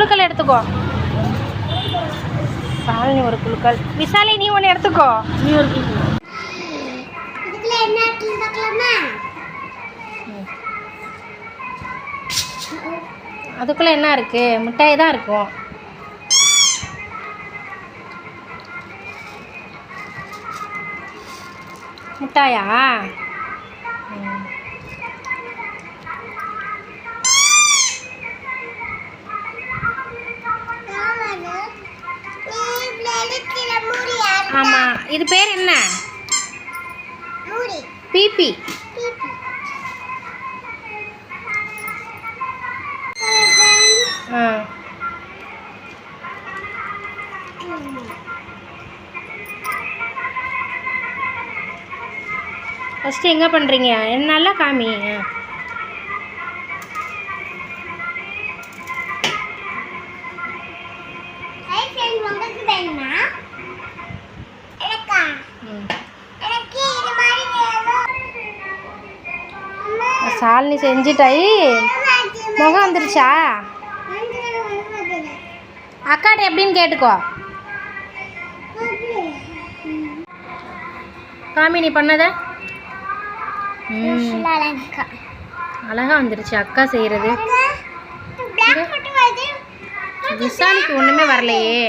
குழுக்கள் எடுத்துக்கோ. சாலினி ஒரு குழுக்கள். விசாலி நீ ஒன்று எடுத்துக்கோ. நீ ஒரு அதுக்குள்ளே என்ன இருக்கு? மிட்டாய் தான் இருக்கும். மிட்டாயா? ம். ஆமா. இது பேர் என்ன? பிபி. ஆ. ஃபஸ்ட்டு எங்கே பண்ணுறீங்க நல்லா காமி. சாலினி செஞ்சிட்டாயி. முகம் வந்துருச்சா? அக்காட்ட எப்படின்னு கேட்டுக்கோ. காமி நீ பண்ணத? ம். அழகா வந்துருச்சு அக்கா செய்கிறது விசாலிக்கு ஒன்றுமே வரலையே.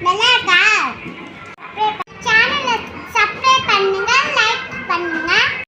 Bye.